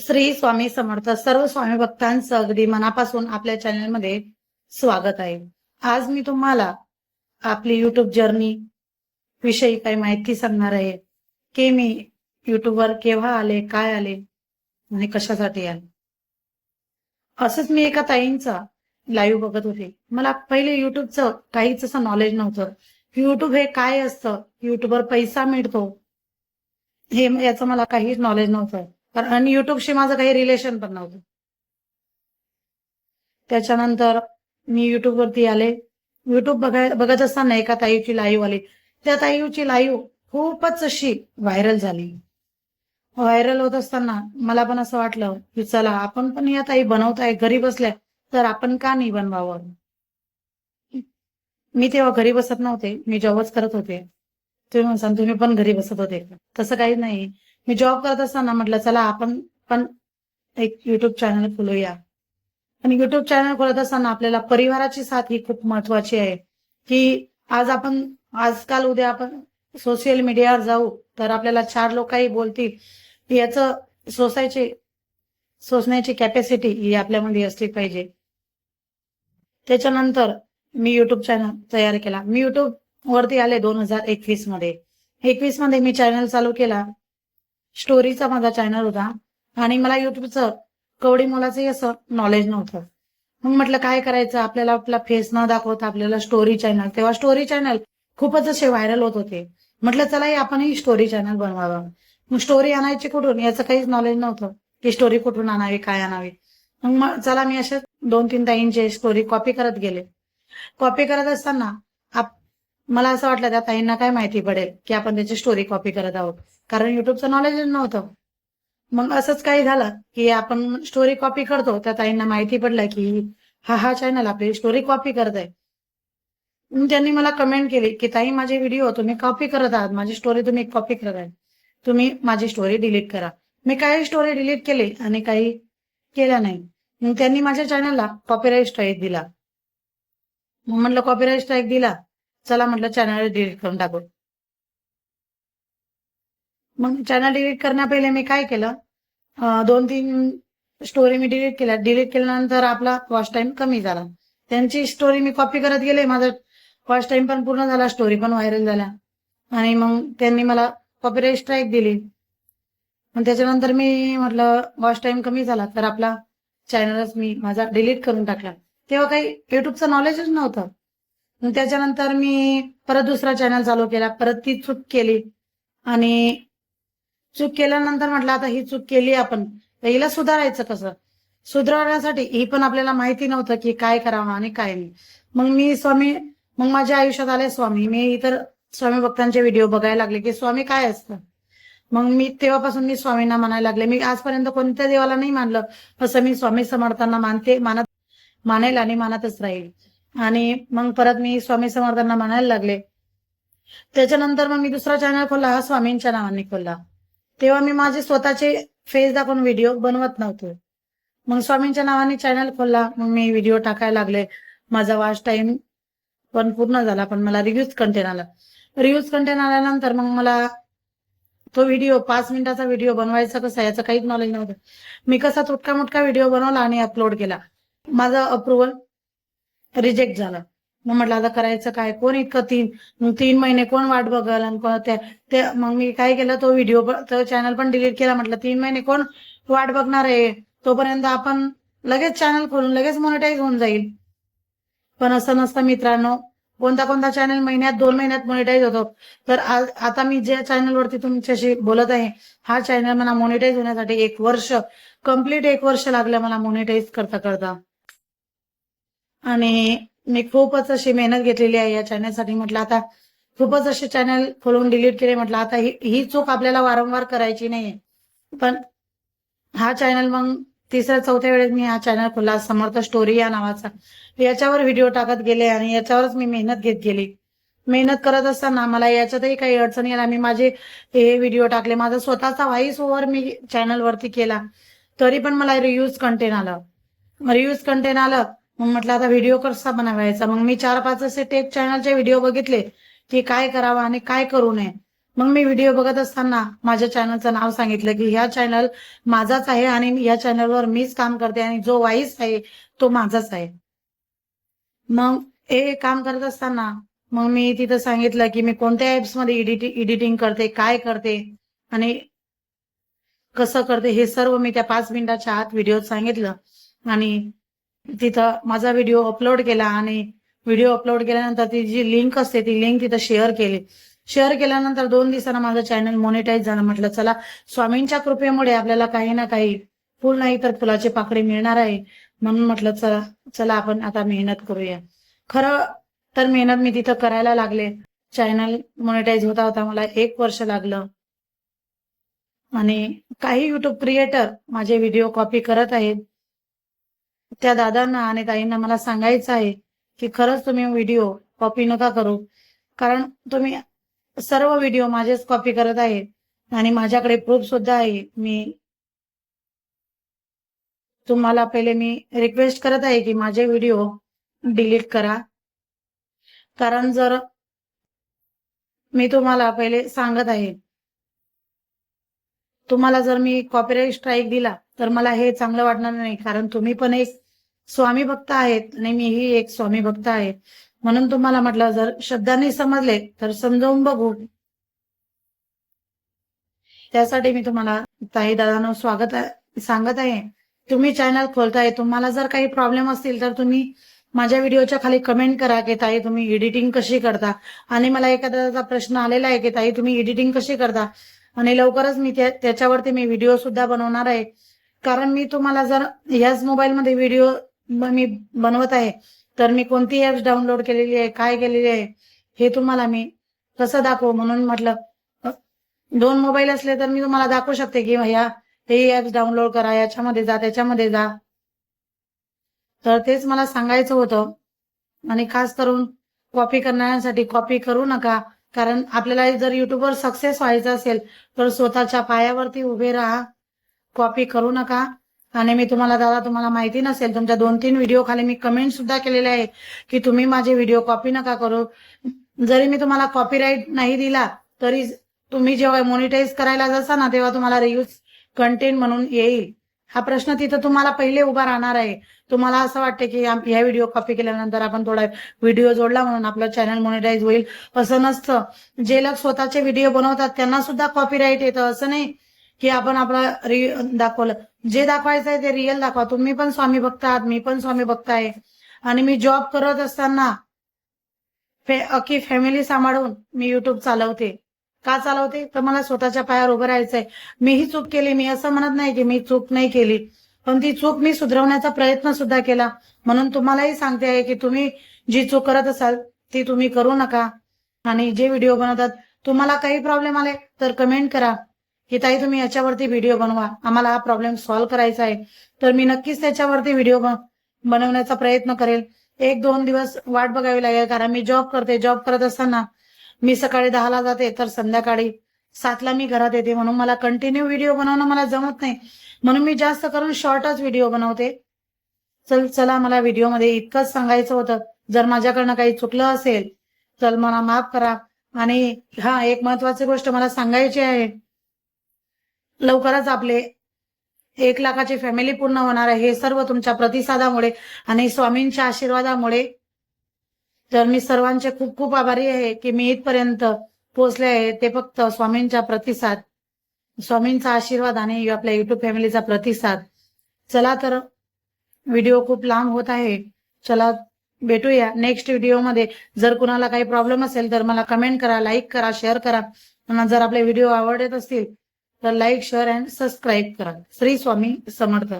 श्री स्वामी समर्थ सर्व स्वामी भक्तांचं अगदी मनापासून आपल्या चॅनलमध्ये स्वागत आहे. आज मी तुम्हाला आपली युट्यूब जर्नी विषयी काही माहिती सांगणार आहे. की मी युट्यूबवर केव्हा आले काय आले आणि कशासाठी आले. असंच मी एका ताईंचा लाईव्ह बघत होते. मला पहिले युट्यूबचं काहीच असं नॉलेज नव्हतं. युट्यूब हे काय असतं? युट्यूबवर पैसा मिळतो. हे याचं मला काहीच नॉलेज नव्हतं. कारण आणि युट्यूबशी माझं काही रिलेशन पण नव्हतं. त्याच्यानंतर मी युट्यूबवरती आले. युट्यूब बघाय बघत असताना एका ताईची लाईव्ह आली. त्या ताईची लाईव्ह खूपच अशी व्हायरल झाली. व्हायरल होत असताना मला पण असं वाटलं की चला आपण पण या ताई बनवताय घरी बसल्या तर आपण का नाही बनवावं? मी तेव्हा घरी बसत नव्हते मी जॉबच करत होते. तुम्ही म्हणसाल तुम्ही पण घरी बसत होते. तसं काही नाही. मी जॉब करत असताना म्हटलं चला आपण पण एक युट्यूब चॅनल खोलूया. आणि युट्यूब चॅनल खोलत असताना आपल्याला परिवाराची साथ ही खूप महत्वाची आहे. की आज आपण आजकाल उद्या आपण सोशल मीडियावर जाऊ तर आपल्याला चार लोकही बोलतील. याचं सोसायची सोसण्याची कॅपॅसिटी ही आपल्यामध्ये असली पाहिजे. त्याच्यानंतर मी युट्यूब चॅनल तयार केला. मी युट्यूब वरती आले दोन हजार एकवीसमध्ये. एकवीसमध्ये मी चॅनल चालू केला. स्टोरीचा माझा चॅनल होता. आणि मला युट्यूबचं कवडी मुलाचंही असं नॉलेज नव्हतं. मग म्हटलं काय करायचं? आपल्याला आपला फेस न दाखवता आपल्याला स्टोरी चॅनल तेव्हा स्टोरी चॅनल खूपच असे व्हायरल होत होते. म्हटलं चला हे आपणही स्टोरी चॅनल बनवावं. मग स्टोरी आणायची कुठून? याचं काहीच नॉलेज नव्हतं. की स्टोरी कुठून आणावी काय आणावी? मग चला मी असे दोन तीन ताईंचे स्टोरी कॉपी करत गेले. कॉपी करत असताना मला असं वाटलं त्या ताईंना काय माहिती पडेल की आपण त्याची स्टोरी कॉपी करत आहोत. कारण युट्यूबचं नॉलेज नव्हतं. मग असंच काही झालं की आपण स्टोरी कॉपी करतो. त्या ताईंना माहिती पडलं की हा हा चॅनल आपली स्टोरी कॉपी करत आहे त्यांनी मला कमेंट केली की ताई माझे व्हिडिओ तुम्ही कॉपी करत आहात. माझी स्टोरी तुम्ही कॉपी करत आहे तुम्ही माझी स्टोरी डिलीट करा. मी काही स्टोरी डिलीट केली आणि काही केल्या नाही. मग त्यांनी माझ्या चॅनलला कॉपीराईट स्ट्राईक दिला. मग म्हटलं कॉपीराईट स्ट्राईक दिला. चला म्हटलं चॅनल डिलीट करून टाकू. मग चॅनल डिलीट करण्या पहिले मी काय केलं? दोन तीन स्टोरी मी डिलीट केल्या. डिलीट केल्यानंतर आपला वॉच टाइम कमी झाला. त्यांची स्टोरी मी कॉपी करत गेले. माझा वॉच टाइम पण पूर्ण झाला. स्टोरी पण व्हायरल झाल्या. आणि मग त्यांनी मला कॉपीराईट स्ट्राईक दिली. मग त्याच्यानंतर मी म्हटलं वॉच टाइम कमी झाला. तर आपला चॅनलच मी माझा डिलीट करून टाकला. तेव्हा काही युट्यूबचं नॉलेजच नव्हतं. त्याच्यानंतर मी परत दुसरा चॅनल चालू केला. परत ती चूक केली. आणि चूक केल्यानंतर म्हटलं आता ही चूक केली आपण. तर हिला सुधारायचं कसं? सुधारण्यासाठी ही पण आपल्याला माहिती नव्हतं की काय करावं आणि काय नाही. मग मी स्वामी मग माझ्या आयुष्यात आले स्वामी. मी इतर स्वामी भक्तांचे व्हिडिओ बघायला लागले की स्वामी काय असतं? मग मी तेव्हापासून मी स्वामींना म्हणायला लागले. मी आजपर्यंत कोणत्या देवाला नाही मानलं. असं मी स्वामी समर्थांना मानते मानत मानेल आणि मानतच राहील. आणि मग परत मी स्वामी समर्थांना म्हणायला लागले. त्याच्यानंतर मग मी दुसरा चॅनल खोलला हा स्वामींच्या नावाने खोलला. तेव्हा मी माझे स्वतःचे फेस दाखवून व्हिडिओ बनवत नव्हतो. मग स्वामींच्या नावाने चॅनल खोलला. मग मी व्हिडिओ टाकायला लागले. माझा वॉच टाइम पण पूर्ण झाला पण मला रिव्ह्यूज कंटेन आला. रिव्ह्यूज कंटेन आल्यानंतर मग मला तो व्हिडिओ पाच मिनिटाचा व्हिडिओ बनवायचा कसा याचं काहीच नॉलेज नव्हतं. मी कसा तुटका मुटका व्हिडिओ बनवला आणि अपलोड केला. माझा अप्रुव्हल रिजेक्ट झाला. मग म्हटलं आता करायचं काय? कोण इतकं तीन तीन महिने कोण वाट बघल आणि ते मग मी काय केलं तो व्हिडिओ तो चॅनल पण डिलीट केला. म्हटलं तीन महिने कोण वाट बघणार आहे? तोपर्यंत आपण लगेच चॅनल खोलून लगेच मॉनिटाईज होऊन जाईल. पण असं नसतं मित्रांनो. कोणता कोणता चॅनल महिन्यात दोन महिन्यात मॉनिटाईज होतो. तर आज आता मी ज्या चॅनलवरती तुमच्याशी बोलत आहे हा चॅनल मला मॉनिटाईज होण्यासाठी एक वर्ष कंप्लीट एक वर्ष लागलं मला मॉनिटाईज करता करता. आणि मी खूपच अशी मेहनत घेतलेली आहे या चॅनलसाठी. म्हटलं आता खूपच असे चॅनल खोलून डिलीट केले म्हटलं आता ही ही चूक आपल्याला वारंवार करायची नाहीये. पण हा चॅनल मग तिसऱ्या चौथ्या वेळेस मी हा चॅनल खोलला. समर्थ स्टोरी या नावाचा. याच्यावर व्हिडिओ टाकत गेले आणि याच्यावरच मी मेहनत घेत गेली. मेहनत करत असताना मला याच्यातही काही अडचणी आल्या. मी माझे हे व्हिडिओ टाकले. माझा स्वतःचा व्हॉइस ओव्हर मी चॅनलवरती केला. तरी पण मला रियूज कंटेन आलं. रियूज कंटेन आलं मग म्हटलं आता व्हिडिओ कसा बनवायचा? मग मी चार पाच असे टेक चॅनलचे व्हिडिओ बघितले की काय करावं आणि काय करू नये. मग मी व्हिडिओ बघत असताना माझ्या चॅनलचं नाव सांगितलं की ह्या चॅनल माझाच आहे आणि या चॅनलवर मीच काम करते आणि जो वाईस आहे तो माझाच आहे. मग हे काम करत असताना मग मी तिथं सांगितलं की मी कोणत्या ऍप्समध्ये एडिटिंग एडिटिंग करते काय करते आणि कसं करते हे सर्व मी त्या पाच मिनिटाच्या आत व्हिडिओत सांगितलं आणि तिथं माझा व्हिडिओ अपलोड केला आणि व्हिडिओ अपलोड केल्यानंतर ती जी लिंक असते ती लिंक तिथं शेअर केली. शेअर केल्यानंतर दोन दिवसांना माझं चॅनल मॉनिटाईज झालं. म्हटलं चला स्वामींच्या कृपेमुळे आपल्याला काही ना काही फुल नाही तर फुलाची पाकळी मिळणार आहे. म्हणून म्हटलं चला चला आपण आता मेहनत करूया. खरं तर मेहनत मी तिथं करायला लागले. चॅनल मॉनिटाईज होता होता मला एक वर्ष लागलं. आणि काही युट्यूब क्रिएटर माझे व्हिडिओ कॉपी करत आहेत. त्या दादांना आणि ताईंना मला सांगायचं आहे की खरंच तुम्ही व्हिडिओ कॉपी नका करू. कारण तुम्ही सर्व व्हिडिओ माझेच कॉपी करत आहे आणि माझ्याकडे प्रूफ सुद्धा आहे. मी तुम्हाला पहिले मी रिक्वेस्ट करत आहे की माझे व्हिडिओ डिलीट करा. कारण जर मी तुम्हाला पहिले सांगत आहे तुम्हाला जर मी कॉपीराईट स्ट्राईक दिला तर मला हे चांगलं वाटणार नाही कारण तुम्ही पण एक स्वामी भक्त आहेत आणि मीही एक स्वामी भक्त आहे. म्हणून तुम्हाला म्हटलं जर शब्दांनी समजले तर समजावून बघू. त्यासाठी मी तुम्हाला ताई दादानं स्वागत सांगत आहे. तुम्ही चॅनल खोलताय तुम्हाला जर काही प्रॉब्लेम असतील तर तुम्ही माझ्या व्हिडिओच्या खाली कमेंट करा की ताई तुम्ही एडिटिंग कशी करता. आणि मला एखाद्याचा प्रश्न आलेला आहे की ताई तुम्ही एडिटिंग कशी करता. आणि लवकरच मी त्याच्यावरती मी व्हिडिओ सुद्धा बनवणार आहे. कारण मी तुम्हाला जर ह्याच मोबाईलमध्ये व्हिडिओ मी बनवत आहे तर मी कोणती ऍप्स डाउनलोड केलेली आहे काय केलेली आहे हे तुम्हाला मी कसं दाखवू म्हणून म्हटलं. दोन मोबाईल असले तर मी तुम्हाला दाखवू शकते की ह्या हे ऍप्स डाउनलोड करा याच्यामध्ये जा त्याच्यामध्ये जा. तर तेच मला सांगायचं होतं. आणि खास करून कॉपी करण्यासाठी कॉपी करू नका. कारण आपल्याला जर युट्यूबवर सक्सेस व्हायचं असेल तर स्वतःच्या पायावरती उभे राहा. कॉपी करू नका. आणि मी तुम्हाला दादा तुम्हाला माहिती नसेल तुमच्या दोन तीन व्हिडिओ खाली मी कमेंट सुद्धा केलेले आहे की तुम्ही माझे व्हिडिओ कॉपी नका करू. जरी मी तुम्हाला कॉपीराईट नाही दिला तरी तुम्ही जेव्हा मोनिटाईज करायला जासा ना तेव्हा तुम्हाला रियूज कंटेंट म्हणून येईल. हा प्रश्न तिथं तुम्हाला पहिले उभा राहणार आहे. तुम्हाला असं वाटतं की ह्या व्हिडिओ कॉपी केल्यानंतर आपण थोडा व्हिडिओ जोडला म्हणून आपलं चॅनल मॉनिटाईज होईल. असं नसतं. जे लोक स्वतःचे व्हिडिओ बनवतात त्यांना सुद्धा कॉपीराईट येतं. असं नाही की आपण आपला रि दाखवलं. जे दाखवायचं आहे ते रिअल दाखवा. तुम्ही पण स्वामी भक्त आहात मी पण स्वामी भक्त आहे. आणि मी जॉब करत असताना फे अख्खी फॅमिली सांभाळून मी युट्यूब चालवते. का चालवते? तर मला स्वतःच्या पायावर उभं राहायचंय. मीही चूक केली मी असं म्हणत नाही की मी चूक नाही केली. पण ती चूक मी सुधारवण्याचा प्रयत्न सुद्धा केला. म्हणून तुम्हालाही सांगते आहे की तुम्ही जी चूक करत असाल ती तुम्ही करू नका. आणि जे व्हिडिओ बनवतात तुम्हाला काही प्रॉब्लेम आले तर कमेंट करा. की ताई तुम्ही याच्यावरती व्हिडिओ बनवा. आम्हाला हा प्रॉब्लेम सॉल्व्ह करायचा आहे. तर मी नक्कीच त्याच्यावरती व्हिडिओ बनवण्याचा प्रयत्न करेल. एक दोन दिवस वाट बघावी लागेल कारण मी जॉब करते. जॉब करत असताना मी सकाळी दहाला जाते तर संध्याकाळी सातला मी घरात येते म्हणून मला कंटिन्यू व्हिडिओ बनवणं मला जमत नाही. म्हणून मी जास्त करून शॉर्टच व्हिडिओ बनवते. चल चला मला व्हिडिओमध्ये इतकंच सांगायचं होतं. जर माझ्याकडनं काही चुकलं असेल तर मला माफ करा. आणि हा एक महत्वाची गोष्ट मला सांगायची आहे. लवकरच आपले एक लाखाची फॅमिली पूर्ण होणार आहे. हे सर्व तुमच्या प्रतिसादामुळे आणि स्वामींच्या आशीर्वादामुळे तर मी सर्वांचे खूप खूप आभारी आहे की मी इथपर्यंत पोहोचले आहे ते फक्त स्वामींचा प्रतिसाद स्वामींचा आशीर्वाद आणि आपल्या युट्यूब फॅमिलीचा प्रतिसाद. चला तर व्हिडिओ खूप लांब होत आहे. चला भेटूया नेक्स्ट व्हिडिओमध्ये जर कुणाला काही प्रॉब्लेम असेल तर मला कमेंट करा लाईक करा शेअर करा. आणि जर आपले व्हिडिओ आवडत असतील तर लाईक शेअर अँड सबस्क्राईब करा. श्री स्वामी समर्थ.